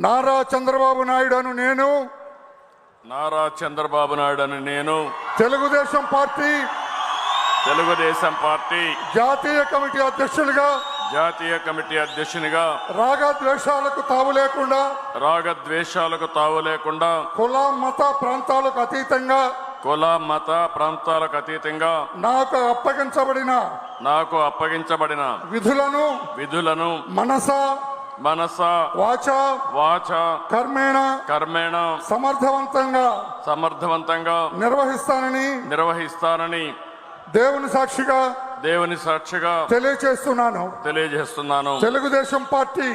నారా చంద్రబాబు నాయుడు అను నేను. నారా చంద్రబాబు నాయుడు అని నేను. తెలుగుదేశం పార్టీ. తెలుగుదేశం పార్టీ. జాతీయ కమిటీ అధ్యక్షులుగా జాతీయ కమిటీ అధ్యక్షునిగా. రాగద్వేషాలకు తావు లేకుండా. రాగద్వేషాలకు తావు లేకుండా. కుల మత ప్రాంతాలకు అతీతంగా. కుల మత ప్రాంతాలకు అతీతంగా. నాకు అప్పగించబడిన. నాకు అప్పగించబడిన. విధులను. విధులను. మనస. మనస వాచ వాచ కర్మేణ కర్మేణ సమర్థవంతంగా సమర్థవంతంగా నిర్వహిస్తానని నిర్వహిస్తానని దేవుని సాక్షిగా దేవుని సాక్షిగా తెలియచేస్తున్నాను తెలియజేస్తున్నాను. తెలుగుదేశం పార్టీ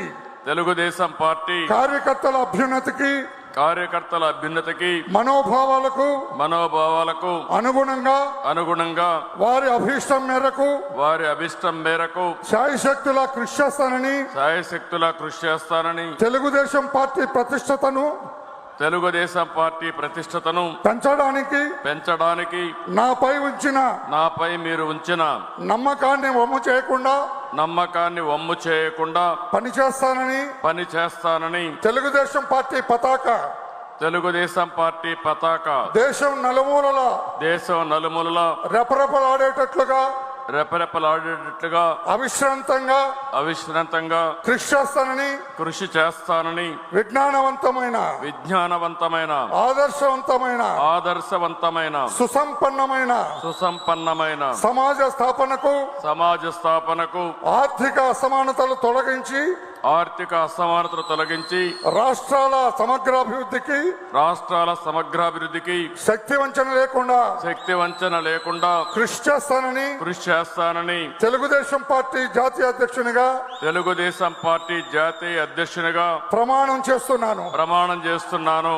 తెలుగుదేశం పార్టీ కార్యకర్తల అభ్యున్నతికి కార్యకర్తల అభ్యున్నతికి మనోభావాలకు మనోభావాలకు అనుగుణంగా అనుగుణంగా వారి అభీష్టం మేరకు వారి అభిష్టం మేరకు శాయశక్తుల కృషి చేస్తానని సాయశక్తులా కృషి చేస్తానని తెలుగుదేశం పార్టీ ప్రతిష్టతను తెలుగుదేశం పార్టీ ప్రతిష్టతను పెంచడానికి పెంచడానికి నాపై ఉంచిన నాపై మీరు ఉంచిన నమ్మకాన్ని వమ్ము చేయకుండా నమ్మకాన్ని వమ్ము చేయకుండా పనిచేస్తానని పని చేస్తానని తెలుగుదేశం పార్టీ పతాక. తెలుగుదేశం పార్టీ పతాక. దేశం నలుమూలల దేశం నలుమూలల రెపరెపలాడేటట్లుగా రెపరెపలాడేటట్లుగా అవిశ్రాంతంగా అవిశ్రాంతంగా కృషి చేస్తానని కృషి చేస్తానని విజ్ఞానవంతమైన విజ్ఞానవంతమైన ఆదర్శవంతమైన ఆదర్శవంతమైన సుసంపన్నమైన సుసంపన్నమైన సమాజ స్థాపనకు సమాజ స్థాపనకు ఆర్థిక అసమానతలు తొలగించి ఆర్థిక అసమానతలు తొలగించి రాష్ట్రాల సమగ్రాభివృద్ధికి రాష్ట్రాల సమగ్రాభివృద్ధికి శక్తి వంచన లేకుండా శక్తి వంచన లేకుండా కృషి చేస్తానని కృషి చేస్తానని తెలుగుదేశం పార్టీ జాతీయ అధ్యక్షునిగా తెలుగుదేశం పార్టీ జాతీయ అధ్యక్షునిగా ప్రమాణం చేస్తున్నాను. ప్రమాణం చేస్తున్నాను.